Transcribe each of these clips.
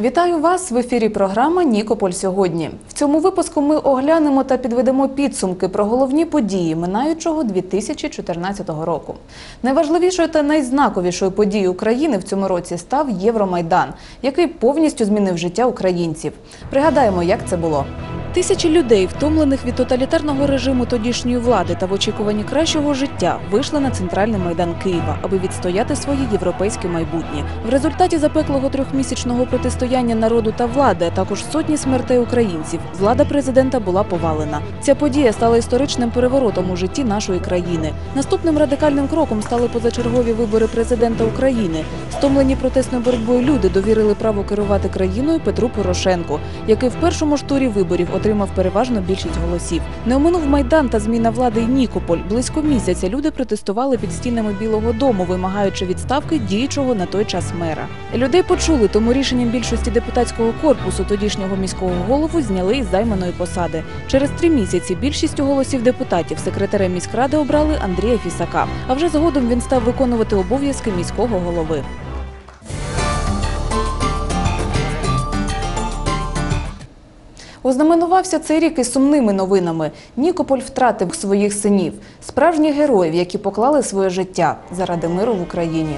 Вітаю вас в ефірі програма Нікополь сьогодні. В цьому випуску ми оглянемо та підведемо підсумки про головні події минаючого 2014 року. Найважливішою та найзнаковішою подією України в цьому році став Євромайдан, який повністю змінив життя українців. Пригадаємо, як це було. Тисячі людей, втомлених від тоталітарного режиму тодішньої влади та в очікуванні кращого життя, вийшли на центральний майдан Києва, аби відстояти своє європейське майбутнє. В результаті запеклого трьохмісячного протистояння народу та влади, а також сотні смертей українців, влада президента була повалена. Ця подія стала історичним переворотом у житті нашої країни. Наступним радикальним кроком стали позачергові вибори президента України. Стомлені протестною боротьбою люди довірили право керувати країною Петру Порошенку, який в першому ж турі виборів отримав переважно більшість голосів. Не оминув майдан та зміна влади й Нікополь. Близько місяця люди протестували під стінами Білого Дому, вимагаючи відставки діючого на той час мера. Людей почули, тому рішенням більшості депутатського корпусу тодішнього міського голову зняли із займаної посади. Через три місяці більшістю голосів депутатів секретарем міськради обрали Андрія Фісака. А вже згодом він став виконувати обов'язки міського голови. Ознаменувався цей рік і сумними новинами. Нікополь втратив своїх синів, справжніх героїв, які поклали своє життя заради миру в Україні.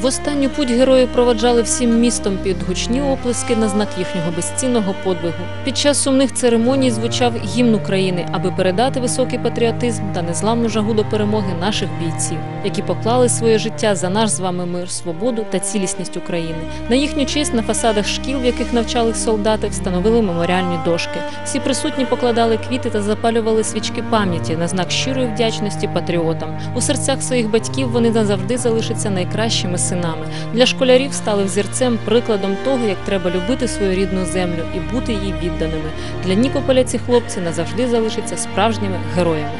В останню путь герої проводжали всім містом під гучні оплески на знак їхнього безцінного подвигу. Під час сумних церемоній звучав гімн України, аби передати високий патріотизм та незламну жагу до перемоги наших бійців, які поклали своє життя за наш з вами мир, свободу та цілісність України. На їхню честь на фасадах шкіл, в яких навчали солдати, встановили меморіальні дошки. Всі присутні покладали квіти та запалювали свічки пам'яті на знак щирої вдячності патріотам. У серцях своїх батьків вони назавжди залишаться найкращими синами. Для школярів стали взірцем, прикладом того, як треба любити свою рідну землю і бути їй відданими. Для Нікополя ці хлопці назавжди залишаться справжніми героями.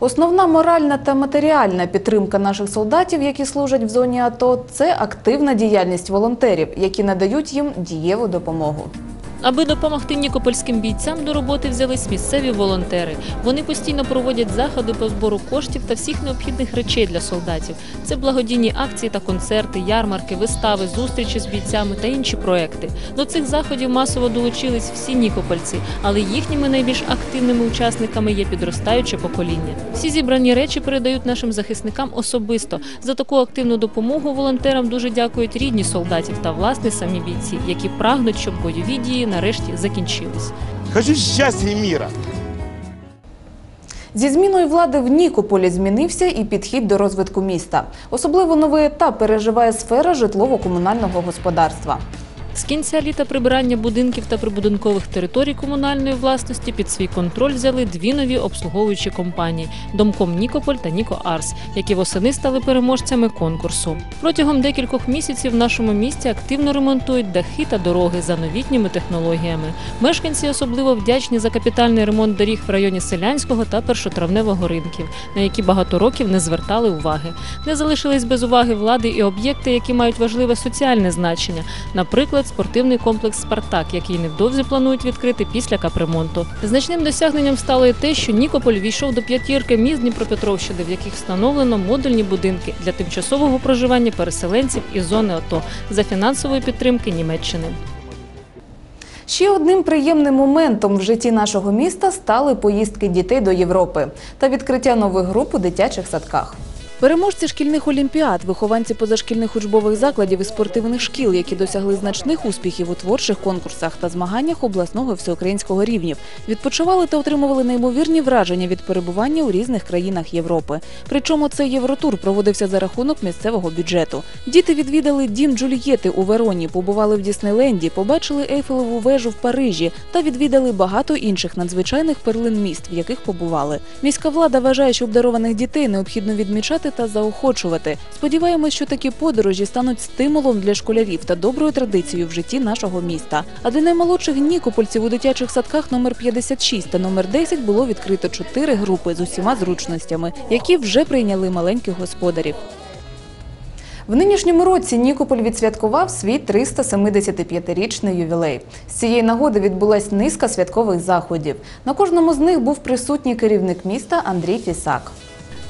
Основна моральна та матеріальна підтримка наших солдатів, які служать в зоні АТО, це активна діяльність волонтерів, які надають їм дієву допомогу. Аби допомогти нікопольським бійцям до роботи взялись місцеві волонтери. Вони постійно проводять заходи по збору коштів та всіх необхідних речей для солдатів. Це благодійні акції та концерти, ярмарки, вистави, зустрічі з бійцями та інші проекти. До цих заходів масово долучились всі нікопольці, але їхніми найбільш активними учасниками є підростаюче покоління. Всі зібрані речі передають нашим захисникам особисто. За таку активну допомогу волонтерам дуже дякують рідні солдатів та власне самі бійці, які прагнуть, щоб бойові дії нарешті закінчились. Хочу щастя і міра. Зі зміною влади в Нікополі змінився і підхід до розвитку міста. Особливо новий етап переживає сфера житлово-комунального господарства. З кінця літа прибирання будинків та прибудинкових територій комунальної власності під свій контроль взяли дві нові обслуговуючі компанії Домком Нікополь та Ніко Арс, які восени стали переможцями конкурсу. Протягом декількох місяців в нашому місті активно ремонтують дахи та дороги за новітніми технологіями. Мешканці особливо вдячні за капітальний ремонт доріг в районі селянського та першотравневого ринків, на які багато років не звертали уваги. Не залишились без уваги влади і об'єкти, які мають важливе соціальне значення, наприклад спортивний комплекс Спартак, який невдовзі планують відкрити після капремонту. Значним досягненням стало і те, що Нікополь війшов до п'ятірки міст Дніпропетровщини, в яких встановлено модульні будинки для тимчасового проживання переселенців із зони АТО за фінансової підтримки Німеччини. Ще одним приємним моментом в житті нашого міста стали поїздки дітей до Європи та відкриття нових груп у дитячих садках. Переможці шкільних олімпіад, вихованці позашкільних учбових закладів і спортивних шкіл, які досягли значних успіхів у творчих конкурсах та змаганнях обласного і всеукраїнського рівнів, відпочивали та отримували неймовірні враження від перебування у різних країнах Європи. Причому цей євротур проводився за рахунок місцевого бюджету. Діти відвідали дім Джульєти у Вероні, побували в Діснейленді, побачили Ейфелеву вежу в Парижі та відвідали багато інших надзвичайних перлин міст, в яких побували. Міська влада вважає, що обдарованих дітей необхідно відмічати та заохочувати. Сподіваємось, що такі подорожі стануть стимулом для школярів та доброю традицією в житті нашого міста. А для наймолодших нікопольців у дитячих садках номер 56 та номер 10 було відкрито чотири групи з усіма зручностями, які вже прийняли маленьких господарів. В нинішньому році Нікополь відсвяткував свій 375-річний ювілей. З цієї нагоди відбулась низка святкових заходів. На кожному з них був присутній керівник міста Андрій Фісак.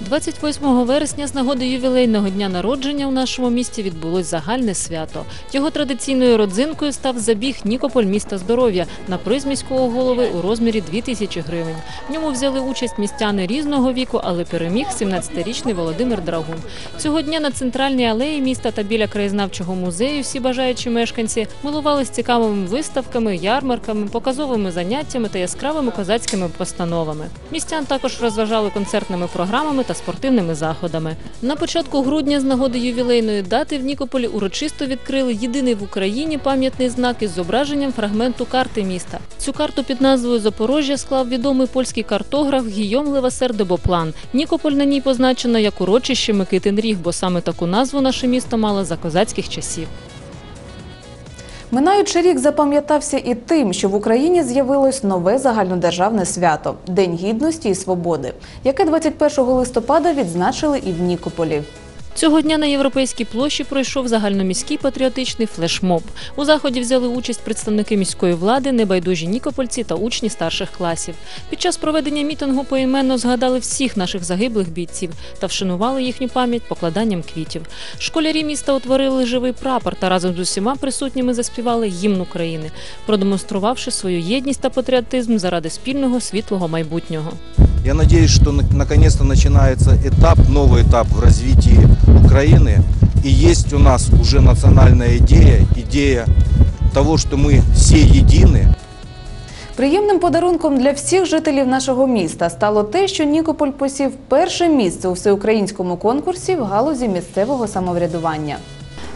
28 вересня з нагоди ювілейного дня народження у нашому місті відбулось загальне свято. Його традиційною родзинкою став забіг Нікополь міста здоров'я на приз міського голови у розмірі 2000 гривень. В ньому взяли участь містяни різного віку, але переміг 17-річний Володимир Драгун. Цього дня на центральній алеї міста та біля краєзнавчого музею всі бажаючі мешканці милувались цікавими виставками, ярмарками, показовими заняттями та яскравими козацькими постановами. Містян також розважали концертними програмами та спортивними заходами. На початку грудня з нагоди ювілейної дати в Нікополі урочисто відкрили єдиний в Україні пам'ятний знак із зображенням фрагменту карти міста. Цю карту під назвою Запорожжя склав відомий польський картограф Гійом Левасер де Боплан. Нікополь на ній позначено як урочище Микитин Ріг, бо саме таку назву наше місто мало за козацьких часів. Минаючий рік запам'ятався і тим, що в Україні з'явилось нове загальнодержавне свято День гідності і свободи, яке 21 листопада відзначили і в Нікополі. Цього дня на європейській площі пройшов загальноміський патріотичний флешмоб. У заході взяли участь представники міської влади, небайдужі нікопольці та учні старших класів. Під час проведення мітингу поіменно згадали всіх наших загиблих бійців та вшанували їхню пам'ять покладанням квітів. Школярі міста утворили живий прапор та разом з усіма присутніми заспівали гімн України, продемонструвавши свою єдність та патріотизм заради спільного світлого майбутнього. Я надеюсь, что на- наконец-то начинается этап, новый этап в развитии Украины. И есть у нас уже национальная идея, идея того, что мы все едины, Приємним подарунком для всіх жителів нашого міста стало те, що Нікополь посів перше місце у всеукраїнському конкурсі в галузі місцевого самоврядування.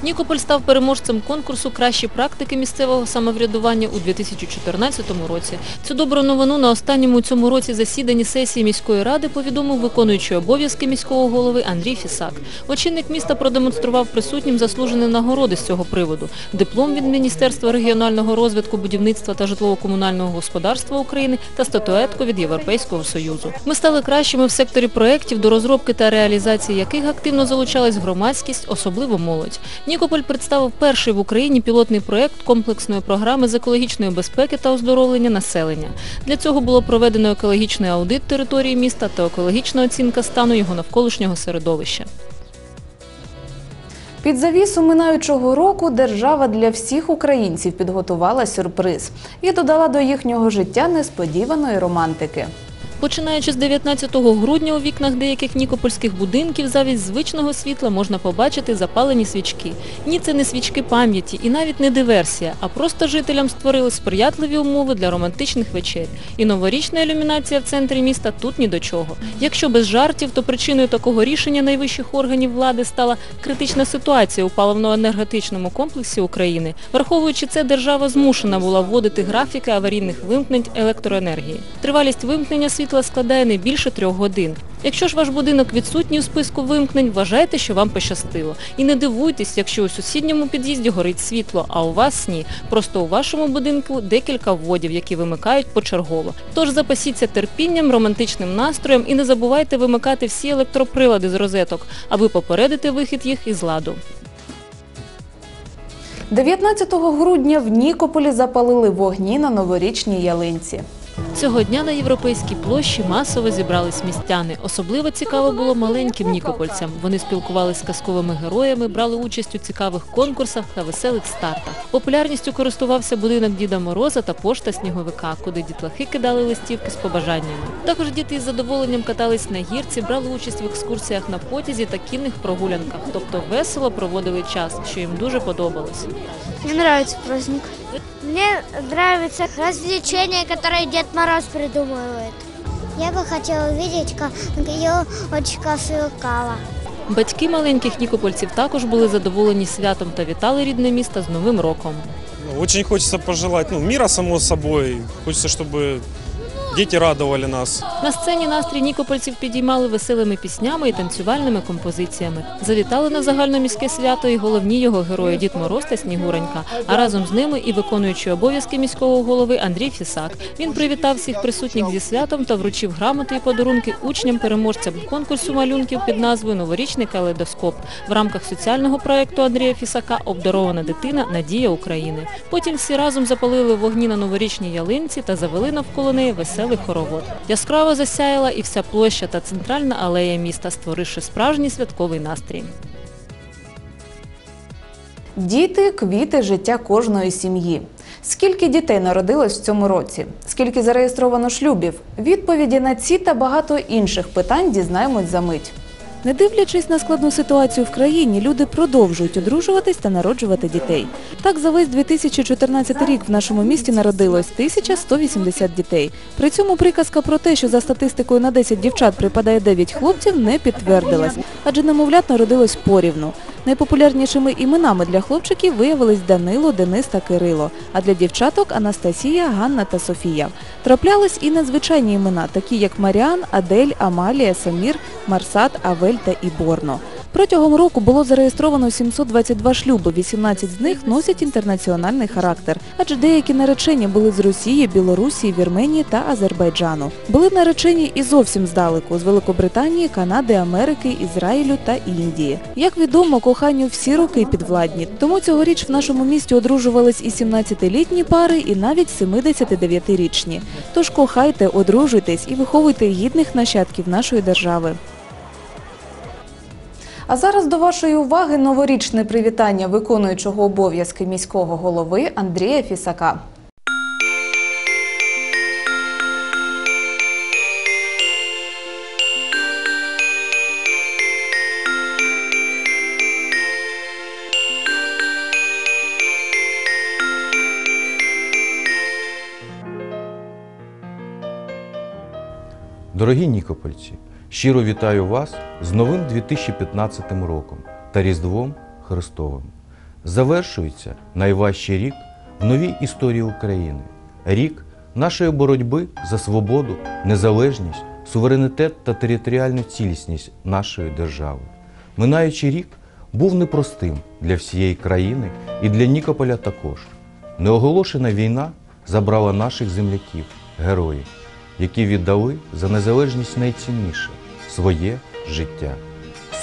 Нікополь став переможцем конкурсу Кращі практики місцевого самоврядування у 2014 році. Цю добру новину на останньому у цьому році засіданні сесії міської ради повідомив виконуючий обов'язки міського голови Андрій Фісак. Очільник міста продемонстрував присутнім заслужені нагороди з цього приводу: диплом від Міністерства регіонального розвитку, будівництва та житлово-комунального господарства України та статуетку від Європейського союзу. Ми стали кращими в секторі проєктів, до розробки та реалізації яких активно залучалась громадськість, особливо молодь. Нікополь представив перший в Україні пілотний проєкт комплексної програми з екологічної безпеки та оздоровлення населення. Для цього було проведено екологічний аудит території міста та екологічна оцінка стану його навколишнього середовища. Під завісу минаючого року держава для всіх українців підготувала сюрприз і додала до їхнього життя несподіваної романтики. Починаючи з 19 грудня у вікнах деяких нікопольських будинків замість звичного світла можна побачити запалені свічки. Ні, це не свічки пам'яті і навіть не диверсія, а просто жителям створили сприятливі умови для романтичних вечер. І новорічна ілюмінація в центрі міста тут ні до чого. Якщо без жартів, то причиною такого рішення найвищих органів влади стала критична ситуація у паливно-енергетичному комплексі України. Враховуючи це, держава змушена була вводити графіки аварійних вимкнень електроенергії. Тривалість вимкнення світла складає не більше трьох годин. Якщо ж ваш будинок відсутній у списку вимкнень, вважайте, що вам пощастило. І не дивуйтесь, якщо у сусідньому під'їзді горить світло, а у вас ні. Просто у вашому будинку декілька вводів, які вимикають почергово. Тож запасіться терпінням, романтичним настроєм і не забувайте вимикати всі електроприлади з розеток, аби попередити вихід їх із ладу. 19 грудня в Нікополі запалили вогні на новорічній ялинці. Цього дня на європейській площі масово зібрались містяни. Особливо цікаво було маленьким нікопольцям. Вони спілкувалися з казковими героями, брали участь у цікавих конкурсах та веселих стартах. Популярністю користувався будинок Діда Мороза та пошта сніговика, куди дітлахи кидали листівки з побажаннями. Також діти із задоволенням катались на гірці, брали участь в екскурсіях на потязі та кінних прогулянках, тобто весело проводили час, що їм дуже подобалось. Мне нравится праздник. Мне нравится развлечение, которое Дед Мороз придумывает. Я бы хотела увидеть, как елочка сверкала. Батьки маленьких нікопольців також були задоволені святом та вітали рідне місто з Новим роком. Ну, Очень хочется пожелать ну, мира, само собой. Хочется, чтобы дети радовали нас. На сцені настрій нікопольців підіймали веселими піснями і танцювальними композиціями. Завітали на загальноміське свято і головні його герої Дід Мороз та Снігуренька, а разом з ними і виконуючий обов'язки міського голови Андрій Фісак. Він привітав всіх присутніх зі святом та вручив грамоти і подарунки учням-переможцям конкурсу малюнків під назвою Новорічний калейдоскоп в рамках соціального проєкту Андрія Фісака Обдарована дитина Надія України. Потім всі разом запалили вогні на новорічній ялинці та завели навколо неї веселу веселий хоровод. Яскраво засяяла і вся площа та центральна алея міста, створивши справжній святковий настрій. Діти квіти життя кожної сім'ї. Скільки дітей народилось в цьому році? Скільки зареєстровано шлюбів? Відповіді на ці та багато інших питань дізнаємось за мить. Не дивлячись на складну ситуацію в країні, люди продовжують одружуватись та народжувати дітей. Так, за весь 2014 рік в нашому місті народилось 1180 дітей. При цьому приказка про те, що за статистикою на 10 дівчат припадає 9 хлопців, не підтвердилась, адже немовлят народилось порівну. Найпопулярнішими іменами для хлопчиків виявились Данило, Денис та Кирило, а для дівчаток Анастасія, Ганна та Софія. Траплялись і надзвичайні імена, такі як Маріан, Адель, Амалія, Самір, Марсат, Авель та Іборно. Протягом року було зареєстровано 722 шлюби, 18 з них носять інтернаціональний характер, адже деякі наречені були з Росії, Білорусі, Вірменії та Азербайджану. Були наречені і зовсім здалеку з Великобританії, Канади, Америки, Ізраїлю та Індії. Як відомо, коханню всі роки підвладні, тому цьогоріч в нашому місті одружувались і 17-літні пари, і навіть 79-річні. Тож кохайте, одружуйтесь і виховуйте гідних нащадків нашої держави. А зараз до вашої уваги новорічне привітання виконуючого обов'язки міського голови Андрія Фісака. Дорогі Нікопольці, щиро вітаю вас з новим 2015 роком та Різдвом Христовим. Завершується найважчий рік в новій історії України. Рік нашої боротьби за свободу, незалежність, суверенітет та територіальну цілісність нашої держави. Минаючий рік був непростим для всієї країни і для Нікополя також. Неоголошена війна забрала наших земляків, героїв які віддали за незалежність найцінніше своє життя.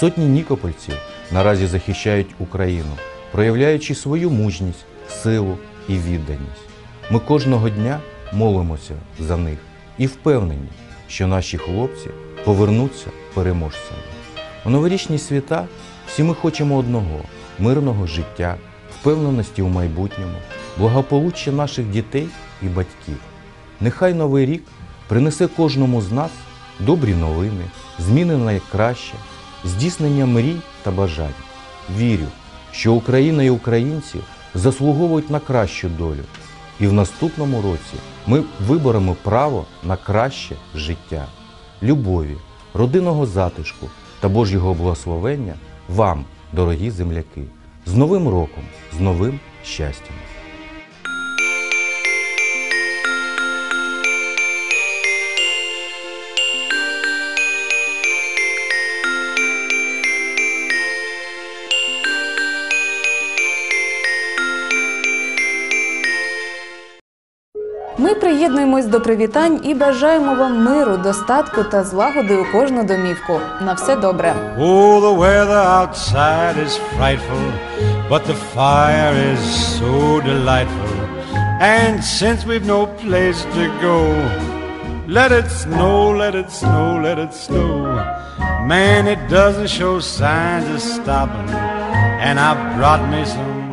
Сотні нікопольців наразі захищають Україну, проявляючи свою мужність, силу і відданість. Ми кожного дня молимося за них і впевнені, що наші хлопці повернуться переможцями. У новорічні свята всі ми хочемо одного мирного життя, впевненості у майбутньому, благополуччя наших дітей і батьків. Нехай новий рік принесе кожному з нас добрі новини, зміни на найкраще, здійснення мрій та бажань. Вірю, що Україна і українці заслуговують на кращу долю, і в наступному році ми виберемо право на краще життя, любові, родинного затишку та Божого благословення вам, дорогі земляки, з Новим роком, з новим щастям! Ми приєднуємось до привітань і бажаємо вам миру, достатку та злагоди у кожну домівку. На все добре. Oh, the weather outside is frightful, but the fire is so delightful. And since we've no place to go, let it snow, let it snow, let it snow. Man, it doesn't show signs of stopping, and I brought me some